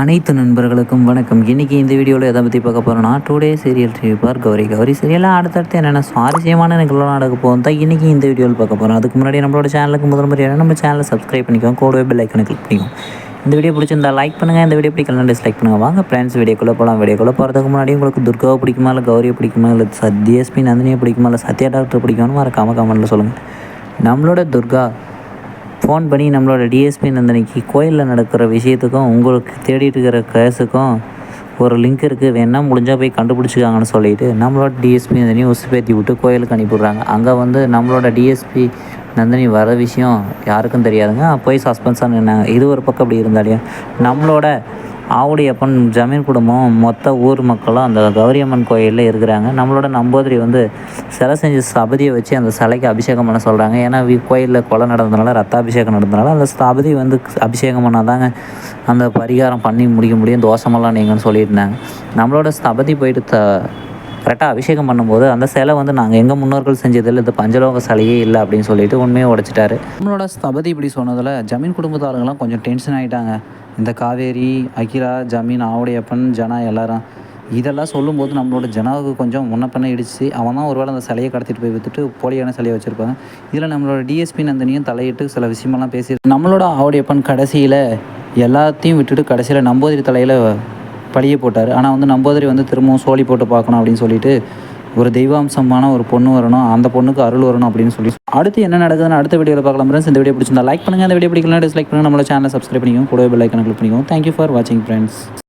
அனைத்து நண்பர்களுக்கும் வணக்கம். இன்றைக்கி இந்த வீடியோவில் எதை பற்றி பார்க்க போகிறோன்னா டூ டே சீரியல் பார் கௌரி. கௌரி சீரியலாக அடுத்தடுத்து என்னென்ன சுவாரஸ்யமான நிகழ்வுலாம் நடக்க போகும் தான் இன்றைக்கி இந்த வீடியோவில் பார்க்க போகிறோம் அதுக்கு முன்னாடி நம்மளோட சேனலுக்கு முதல் முறையான நம்ம சேனலை சப்ஸ்கிரைப் பண்ணிக்கோங்க. கூடவே பெல் ஐக்கனை கிளிக் பண்ணிக்கோங்க. இந்த வீடியோ பிடிச்சிருந்தா லைக் பண்ணுங்கள் இந்த வீடியோ பிடிக்கலாம் டிஸ்லைக் பண்ணுங்கள் வாங்க ஃப்ரெண்ட்ஸ் வீடியோக்குள்ளே போகலாம் வீடியோக்குள்ளே போகிறதுக்கு முன்னாடி உங்களுக்கு துர்காவை பிடிக்குமா இல்லை கௌரியை பிடிக்குமா இல்லை சத்யஸ்மி நந்தினியை பிடிக்குமா இல்லை சத்யா டாக்டர் பிடிக்கும்னு மறக்காமல் கமெண்ட்டில் சொல்லுங்கள் நம்மளோட துர்கா ஃபோன் பண்ணி நம்மளோட டிஎஸ்பி நந்தனிக்கு கோயிலில் நடக்கிற விஷயத்துக்கும் உங்களுக்கு தேடிட்டு இருக்கிற கேஸுக்கும் ஒரு லிங்க் இருக்குது வேணால் முடிஞ்சால் போய் கண்டுபிடிச்சிக்காங்கன்னு சொல்லிட்டு நம்மளோட டிஎஸ்பி நந்தினி உசுப்பேத்தி விட்டு கோயிலுக்கு அனுப்பிவிட்றாங்க. அங்கே வந்து நம்மளோட டிஎஸ்பி நந்தினி வர விஷயம் யாருக்கும் தெரியாதுங்க. போய் சஸ்பென்ஸாக நின்னாங்க. இது ஒரு பக்கம் அப்படி இருந்தாலையும் நம்மளோட ஆவுடையப்பன் ஜமீன் குடும்பம் மொத்த ஊர் மக்களும் அந்த கௌரியம்மன் கோயிலில் இருக்கிறாங்க. நம்மளோட நம்பூதிரி வந்து சிலை செஞ்ச சபதியை வச்சு அந்த சிலைக்கு அபிஷேகம் பண்ண சொல்கிறாங்க ஏன்னா கோயிலில் கொலை நடந்ததுனால ரத்தாபிஷேகம் நடந்ததுனால அந்த ஸ்தபதி வந்து அபிஷேகம் பண்ணாதாங்க அந்த பரிகாரம் பண்ணி முடிக்க முடியும் தோஷமெல்லாம் நீங்கன்னு சொல்லியிருந்தாங்க. நம்மளோட ஸ்தபதி போயிட்டு த கரெக்டாக அபிஷேகம் பண்ணும்போது அந்த சிலை வந்து நாங்கள் எங்கள் முன்னோர்கள் செஞ்சதில் இது பஞ்சலோக சிலையே இல்லை அப்படின்னு சொல்லிட்டு உண்மையை உடைச்சிட்டாரு. நம்மளோட ஸ்தபதி இப்படி சொன்னதில் ஜமீன் குடும்பத்து கொஞ்சம் டென்ஷன் ஆகிட்டாங்க இந்த காவேரி அகிலா ஜமீன் ஆவுடையப்பன் ஜனா எல்லாரும். இதெல்லாம் சொல்லும்போது நம்மளோட ஜனாவுக்கு கொஞ்சம் முன்ன பண்ண இடிச்சு அவன் தான் ஒருவேளை அந்த சிலையை கடத்திட்டு போய் விற்றுட்டு போலியான சிலையை வச்சுருப்பாங்க. இதில் நம்மளோட டிஎஸ்பி நந்தினியும் தலையிட்டு சில விஷயமெல்லாம் பேசி நம்மளோட ஆவுடையப்பன் கடைசியில் எல்லாத்தையும் விட்டுட்டு கடைசியில் நம்பூதிரி தலையில் பழிய போட்டார். ஆனால் வந்து நம்பூதிரி வந்து திரும்பவும் சோழி போட்டு பார்க்கணும் அப்படின்னு சொல்லிட்டு ஒரு தெய்வாம்சமான ஒரு பொண்ணு வரணும் அந்த பொண்ணுக்கு அருள் வரணும் அப்படின்னு சொல்லி அடுத்து என்ன நடக்குதுன்னு அடுத்த வீடியோவில் பார்க்கலாம். ஃப்ரெண்ட்ஸ் இந்த வீடியோ பிடிச்சிருந்தா லைக் பண்ணுங்கள் அந்த வீடியோ பிடிக்கலாம் டிஸ்லைக் பண்ணுங்கள் நம்மளோட சேனலை சப்ஸ்கிரைப் பண்ணிக்கோங்க. கூடவே பெல் ஐக்கனை கிளிக் பண்ணிக்கோங்க. தேங்க்யூ ஃபார் வாட்சிங் ஃப்ரெண்ட்ஸ்